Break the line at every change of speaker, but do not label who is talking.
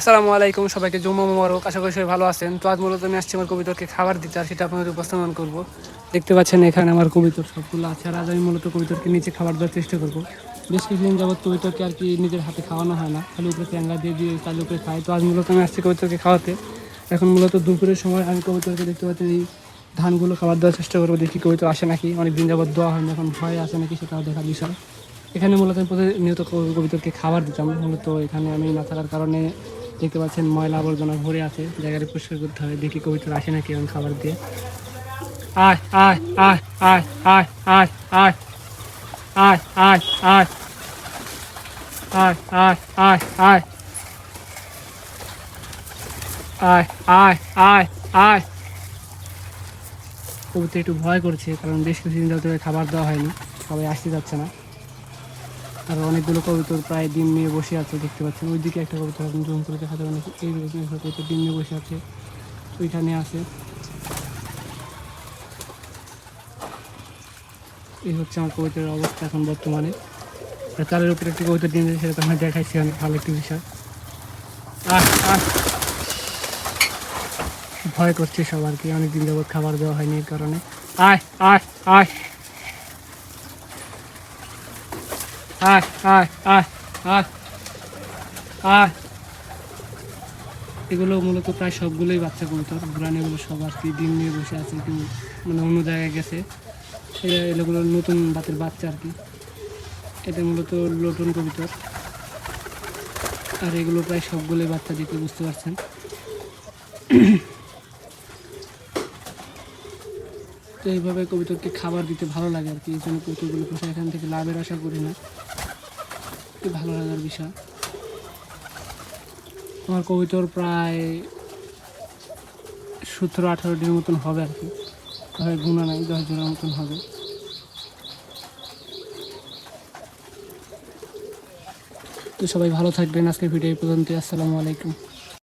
আসসালামু আলাইকুম সবাইকে, জুম্মা মোবারক, আশা করি সবাই ভালো আছেন। তো আজ মূলত আমি আসছি আমার কবিতরকে খাবার দিতে, আর সেটা আপনাদের উপস্থাপন করব। দেখতে পাচ্ছেন এখানে আমার কবিতর সবগুলো আছে, আর আজ আমি মূলত কবিতরকে নিচে খাবার দেওয়ার চেষ্টা করব। বেশ কিছুদিন যাবৎ কবিতরকে আর কি নিজের হাতে খাওয়ানো হয় না। খালি উপরে ট্যাংরা দিয়ে দিয়ে চাল উপরে খায় তো আজ মূলত আমি আসছি কবিতরকে খাওয়াতে। এখন মূলত দুপুরের সময় আমি কবিতরকে দেখতে পাচ্ছি এই ধানগুলো খাবার দেওয়ার চেষ্টা করব। দেখি কবিতর আসে নাকি অনেক দিন যাবৎ দেওয়া হয় না, এখন ভয় আসে নাকি সেটাও দেখার বিষয়। এখানে মূলত প্রতিনিয়ত কবি- কবিতরকে খাবার দিতাম। মূলত এখানে আমি না থাকার কারণে দেখতে পাচ্ছেন ময়লা আবর্জনা ভরে আছে জায়গাটা পরিষ্কার করতে হয় দেখি কবিতর আসে নাকি আমি খাবার দিয়ে আয় আয় আয় আয় আয় আয় আয় আয় আয় আয় আয় আয় আয় আয় আয় আয় আয় আয় কবিতা একটু ভয় করছে কারণ বেশ কিছুদিন ধরে খাবার দেওয়া হয়নি সবাই আসতে যাচ্ছে না আর অনেকগুলো কবুতর প্রায় ডিম নিয়ে বসে আছে, দেখতে পাচ্ছেন। ওইদিকে একটা কবুতর আপনি জুম করে দেখাতে পারেন এই কবুতর ডিম নিয়ে বসে আছে, ওইখানে আছে। এই হচ্ছে আমার কবিতার অবস্থা এখন বর্তমানে। আর তারের উপরে একটি কবিতা ডিম সেটা তো আমি দেখাইছি অনেক ভালো একটি বিষয়। ভয় করছে সবার কি অনেক দিন যাবত খাবার দেওয়া হয়নি এই কারণে। আয় আয় আয়! আয় আয় আয় এগুলো মূলত প্রায় সবগুলোই বাচ্চা কবুতর। এগুলো সব আর কি ডিম নিয়ে বসে আছে, কি মানে অন্য জায়গায় গেছে। এগুলো নতুন বাতের বাচ্চা আর কি। এটা মূলত লটন কবুতর। আর এগুলো প্রায় সবগুলোই বাচ্চা দেখে বুঝতে পারছেন। তো এইভাবে কবিতরকে খাবার দিতে ভালো লাগে আর কি, এই জন্য কবিতরগুলো পোষা এখান থেকে লাভের আশা করি না। খুব ভালো লাগার বিষয়। আমার কবিতর প্রায় সতেরো আঠারোটির মতন হবে আর কি। হয় গুণা নাই, দশ জনের মতন হবে। তো সবাই ভালো থাকবেন। আজকের ভিডিও পর্যন্ত আসসালামু আলাইকুম।